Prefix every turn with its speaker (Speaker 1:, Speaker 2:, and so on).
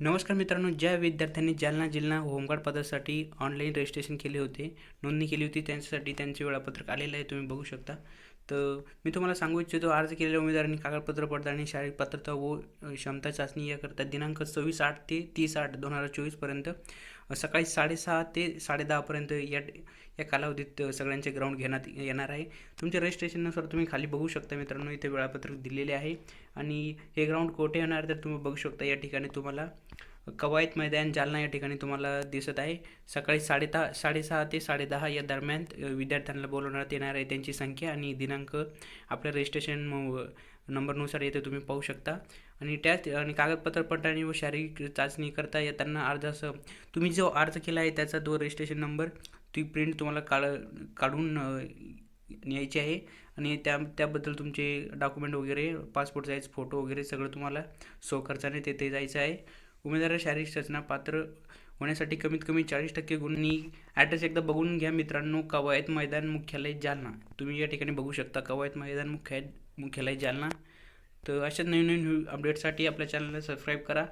Speaker 1: नमस्कार मित्रांनो ज्या विद्यार्थ्यांनी जालना जिल्हा होमगार्ड पदासाठी ऑनलाईन रजिस्ट्रेशन केले होते नोंदणी केली होती त्यांच्यासाठी त्यांचे वेळापत्रक आलेलं आहे तुम्ही बघू शकता. तर मी तुम्हाला सांगू इच्छितो अर्ज केलेल्या उमेदवारांनी कागदपत्र पडताळणी शारीरिक पात्रता व क्षमता चाचणी याकरता दिनांक सव्वीस आठ ते तीस आठ दोन हजार चोवीसपर्यंत सकाळी साडेसहा ते साडेदहापर्यंत या या कालावधीत सगळ्यांचे ग्राउंड घेण्यात येणार आहे. तुमच्या रजिस्ट्रेशननुसार तुम्ही खाली बघू शकता मित्रांनो इथे वेळापत्रक दिलेले आहे. आणि हे ग्राउंड कोठे येणार तर तुम्ही बघू शकता या ठिकाणी तुम्हाला. कवायत मैदान जालना या ठिकाणी तुम्हाला दिसत आहे. सकाळी साडेदहा साडेसहा ते साडेदहा या दरम्यान विद्यार्थ्यांना बोलवण्यात येणार आहे त्यांची संख्या आणि दिनांक आपल्या रजिस्ट्रेशन नंबरनुसार येथे तुम्ही पाहू शकता. आणि त्यात आणि कागदपत्र पडताळणी व शारीरिक चाचणी करता येताना अर्जासह तुम्ही जो अर्ज केला आहे त्याचा तो रजिस्ट्रेशन नंबर ती प्रिंट तुम्हाला काढ काढून न्यायची आहे. आणि त्या त्याबद्दल तुमचे डॉक्युमेंट वगैरे पासपोर्ट साईज फोटो वगैरे सगळं तुम्हाला स्वखर्चाने तेथे जायचं आहे. उमेदवार शारीरिक रचना पात्र होण्यासाठी कमीत कमी चाळीस टक्के गुणांनी ॲड्रेस एकदा बघून घ्या मित्रांनो. कवायत मैदान मुख्यालय जालना. तुम्ही या ठिकाणी बघू शकता कवायत मैदान मुख्या मुख्यालय जालना. तर अशाच नवीन नवीन अपडेटसाठी आपल्या चॅनलला सबस्क्राईब करा.